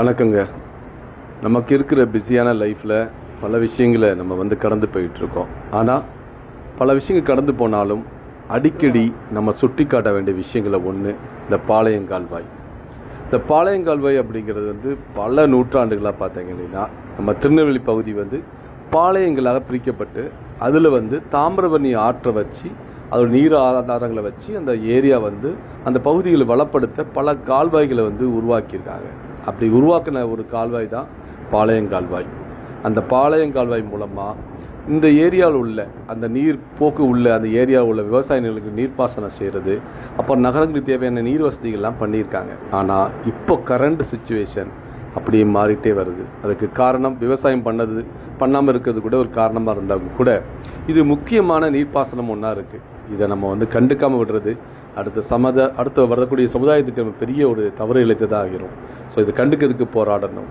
வணக்கங்க. நமக்கு இருக்கிற பிஸியான லைஃப்பில் பல விஷயங்களை நம்ம வந்து கடந்து போயிட்டுருக்கோம். ஆனால் பல விஷயங்கள் கடந்து போனாலும் அடிக்கடி நம்ம சுட்டி காட்ட வேண்டிய விஷயங்களை ஒன்று இந்த பாளையங்கால்வாய் இந்த பாளையங்கால்வாய் அப்படிங்கிறது வந்து பல நூற்றாண்டுகளாக பார்த்தீங்க அப்படின்னா நம்ம திருநெல்வேலி பகுதி வந்து பாளையங்களாக பிரிக்கப்பட்டு அதில் வந்து தாமிரபரணி ஆற்றை வச்சு அதோட நீர் ஆதாரங்களை வச்சு அந்த ஏரியா வந்து அந்த பகுதிகளை வளப்படுத்த பல கால்வாய்களை வந்து உருவாக்கியிருக்காங்க. அப்படி உருவாக்கின ஒரு கால்வாய் தான் பாளையங்கால்வாய் அந்த பாளையங்கால்வாய் மூலமாக இந்த ஏரியாவில் உள்ள அந்த நீர் போக்கு உள்ள அந்த ஏரியாவில் உள்ள விவசாய நிலங்களுக்கு நீர்ப்பாசனம் செய்கிறது அப்புறம் நகரங்களுக்கு தேவையான நீர் வசதிகள்லாம் பண்ணியிருக்காங்க. ஆனால் இப்போ கரண்ட் சுச்சுவேஷன் அப்படியே மாறிட்டே வருது. அதுக்கு காரணம் விவசாயம் பண்ணது பண்ணாமல் இருக்கிறது கூட ஒரு காரணமாக இருந்தாலும் கூட இது முக்கியமான நீர்ப்பாசனம் ஒன்றா இருக்குது இதை நம்ம வந்து கண்டுக்காமல் விடுறது அடுத்த சமத அடுத்த வரக்கூடிய சமுதாயத்துக்கு நம்ம பெரிய ஒரு தவறு இழைத்ததாக ஆகிரும் ஸோ இது கண்டுக்கிறதுக்கு போராடணும்.